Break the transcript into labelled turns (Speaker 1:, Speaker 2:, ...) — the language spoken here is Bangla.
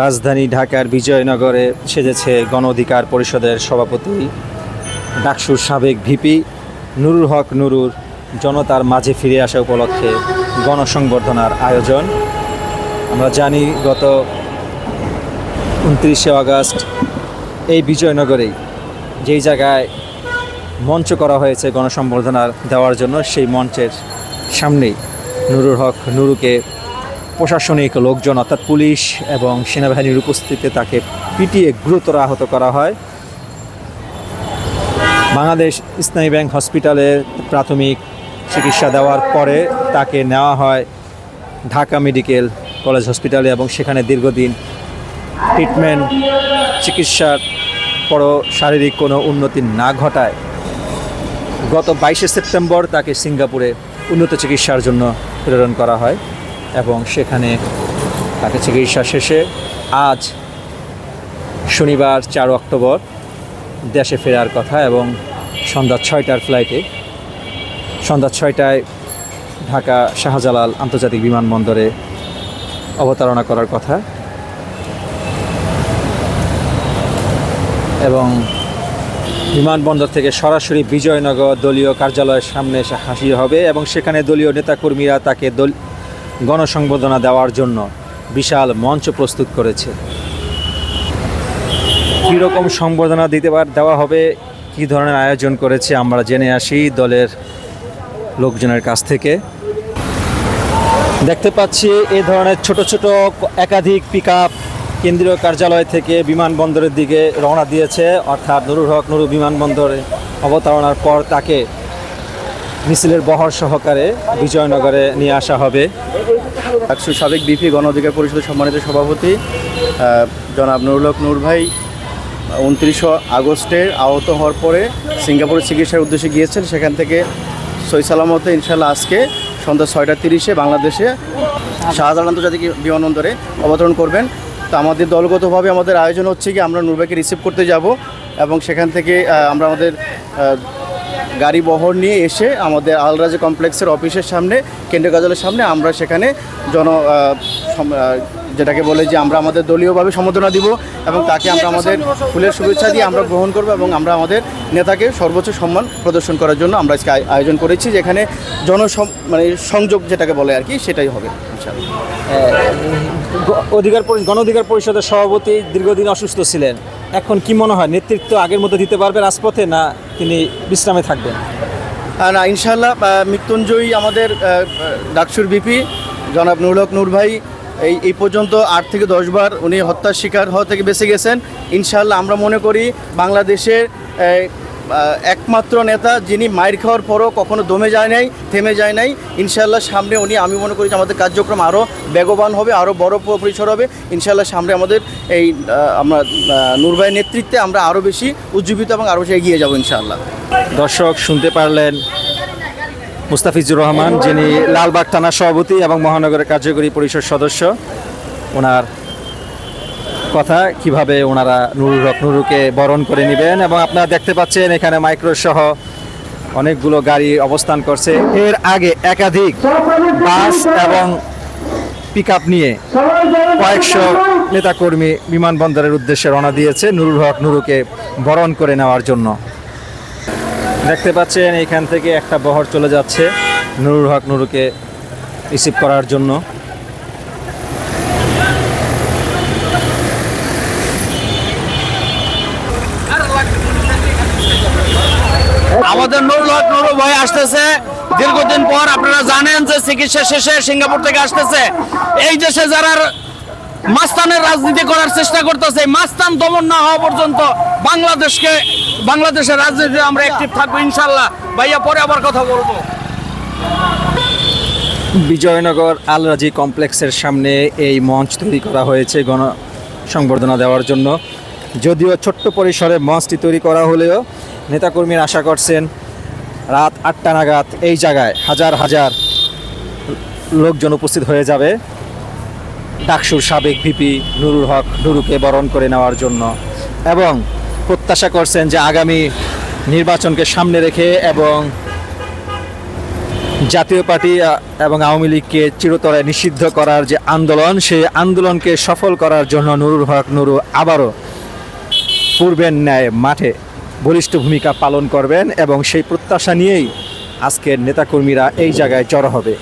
Speaker 1: রাজধানী ঢাকার বিজয়নগরে সেজেছে গণ অধিকার পরিষদের সভাপতি ডাকসুর সাবেক ভিপি নুরুল হক নুরুর জনতার মাঝে ফিরে আসা উপলক্ষে গণসংবর্ধনার আয়োজন। আমরা জানি গত উনত্রিশে আগস্ট এই বিজয়নগরেই যেই জায়গায় মঞ্চ করা হয়েছে গণসংবর্ধনার দেওয়ার জন্য, সেই মঞ্চের সামনেই নুরুল হক নুরুকে প্রশাসনিক লোকজন, অর্থাৎ পুলিশ এবং সেনাবাহিনীর উপস্থিতিতে তাকে পিটিয়ে গুরুতর আহত করা হয়। বাংলাদেশ ইসলামী ব্যাংক হসপিটালে প্রাথমিক চিকিৎসা দেওয়ার পরে তাকে নেওয়া হয় ঢাকা মেডিকেল কলেজ হসপিটালে এবং সেখানে দীর্ঘদিন ট্রিটমেন্ট, চিকিৎসার পরও শারীরিক কোনো উন্নতি না ঘটায়। গত বাইশে সেপ্টেম্বর তাকে সিঙ্গাপুরে উন্নত চিকিৎসার জন্য প্রেরণ করা হয়। এবং সেখানে তাকে চিকিৎসা শেষে আজ শনিবার চার অক্টোবর দেশে ফেরার কথা এবং সন্ধ্যা ছয়টার ফ্লাইটে সন্ধ্যা ছয়টায় ঢাকা শাহজালাল আন্তর্জাতিক বিমানবন্দরে অবতারণা করার কথা। এবং বিমানবন্দর থেকে সরাসরি বিজয়নগর দলীয় কার্যালয়ের সামনে এসে হাসি হবে এবং সেখানে দলীয় নেতাকর্মীরা তাকে দল গণসংবর্ধনা দেওয়ার জন্য বিশাল মঞ্চ প্রস্তুত করেছে। কীরকম সংবর্ধনা দিতে পার, দেওয়া হবে, কী ধরনের আয়োজন করেছে, আমরা জেনে আসি দলের লোকজনের কাছ থেকে। দেখতে পাচ্ছি এই ধরনের ছোট ছোট একাধিক পিক কেন্দ্রীয় কার্যালয় থেকে বিমানবন্দরের দিকে রওনা দিয়েছে, অর্থাৎ নুরুল হক নুরু বিমানবন্দরে অবতারণার পর তাকে মিছিলের বহর সহকারে বিজয়নগরে নিয়ে আসা হবে।
Speaker 2: একশো সাবেক বিপি গণ অধিকার পরিষদের সম্মানিত সভাপতি জনাব নুরুলক নূর ভাই, উনত্রিশে আগস্টের আহত হওয়ার পরে সিঙ্গাপুরে চিকিৎসার উদ্দেশ্যে গিয়েছেন। সেখান থেকে সই সালামতে ইনশাল্লাহ আজকে সন্ধ্যা ছয়টা তিরিশে বাংলাদেশে শাহজালাল আন্তর্জাতিক বিমানবন্দরে অবতরণ করবেন। তো আমাদের দলগতভাবে আমাদের আয়োজন হচ্ছে কি, আমরা নূর ভাইকে রিসিভ করতে যাব এবং সেখান থেকে আমরা আমাদের গাড়ি বহর নিয়ে এসে আমাদের আলরাজে কমপ্লেক্সের অফিসের সামনে, কেন্দ্রীয় কার্যালয়ের সামনে আমরা সেখানে জন যেটাকে বলে যে আমরা আমাদের দলীয়ভাবে সম্বোধনা দিব এবং তাকে আমরা আমাদের ফুলের শুভেচ্ছা দিয়ে আমরা গ্রহণ করব এবং আমরা আমাদের নেতাকে সর্বোচ্চ সম্মান প্রদর্শন করার জন্য আমরা আজকে আয়োজন করেছি, যেখানে জনসম মানে সংযোগ যেটাকে বলে আর কি, সেটাই হবে, ইনশাআল্লাহ।
Speaker 1: অধিকার গণ অধিকার পরিষদের সভাপতি দীর্ঘদিন অসুস্থ ছিলেন। এখন কি মনে হয়, নেতৃত্ব আগের মতো দিতে পারবে রাজপথে, না তিনি বিশ্রামে থাকবেন?
Speaker 2: না ইনশাল্লাহ মৃত্যুঞ্জয়ী আমাদের ডাকসুর বিপি জনাব নুরলক নূর ভাই, এই এই পর্যন্ত আট থেকে দশবার উনি হত্যার শিকার হওয়া থেকে বেঁচে গেছেন। ইনশাল্লাহ আমরা মনে করি বাংলাদেশের একমাত্র নেতা যিনি মায়ের খাওয়ার পরও কখনো দমে যায় নাই থেমে যায় নাই। ইনশাল্লাহ সামনে উনি আমি মনে করি যে আমাদের কার্যক্রম আরও বেগবান হবে আরও বড় পরিসর হবে। ইনশাল্লাহ সামনে আমাদের এই আমরা আহ, নেতৃত্বে আমরা আরও বেশি উজ্জীবিত এবং আরও বেশি এগিয়ে যাব ইনশাআল্লাহ।
Speaker 1: দর্শক শুনতে পারলেন মুস্তাফিজুর রহমান যিনি লালবাগ থানার সভাপতি এবং মহানগরের কার্যকরী পরিষদ সদস্য। ওনার কথা, কীভাবে ওনারা নুরুল হক নুরুকে বরণ করে নেবেন এবং আপনারা দেখতে পাচ্ছেন এখানে মাইক্রো সহ অনেকগুলো গাড়ি অবস্থান করছে। এর আগে একাধিক বাস এবং পিক নিয়ে কয়েকশো নেতাকর্মী বিমানবন্দরের উদ্দেশ্যে রওনা দিয়েছে নুরুল হক নুরুকে বরণ করে নেওয়ার জন্য। দেখতে পাচ্ছেন এখান থেকে একটা বহর চলে যাচ্ছে নুরুল হক নুরুকে রিসিভ করার জন্য।
Speaker 3: আমাদের নুরুল হক নুরু ভাই আসতেছে। দীর্ঘদিন পর আপনারা জানেন যে চিকিৎসা শেষে সিঙ্গাপুর থেকে আসতেছে। এই দেশে যারা মাস্তানের রাজনীতি করার চেষ্টা করতেছে মাস্তান দমন না হওয়া পর্যন্ত বাংলাদেশকে, বাংলাদেশের রাজনীতিতে আমরা অ্যাক্টিভ থাকব ইনশাল্লাহ। ভাইয়া, পরে আবার কথা বলব।
Speaker 1: বিজয়নগর আলরাজি কমপ্লেক্সের সামনে এই মঞ্চ তৈরি করা হয়েছে গণ সংবর্ধনা দেওয়ার জন্য। যদিও ছোট্ট পরিসরে মঞ্চটি তৈরি করা হলেও নেতাকর্মীরা আশা করছেন রাত আটটা নাগাদ এই জায়গায় হাজার হাজার লোকজন উপস্থিত হয়ে যাবে। ডাকসুর সাবেক ভিপি নুরুল হক নুরুকে বরণ করে নেওয়ার জন্য এবং প্রত্যাশা করছেন যে আগামী নির্বাচনকে সামনে রেখে এবং জাতীয় পার্টি এবং আওয়ামী লীগকে চিরতরে নিষিদ্ধ করার যে আন্দোলন, সেই আন্দোলনকে সফল করার জন্য নুরুল হক নুরু আবারও পূর্বের ন্যায় মাঠে বলিষ্ঠ ভূমিকা পালন করবেন এবং সেই প্রত্যাশা নিয়েই আজকের নেতাকর্মীরা এই জায়গায় জড়ো হবে।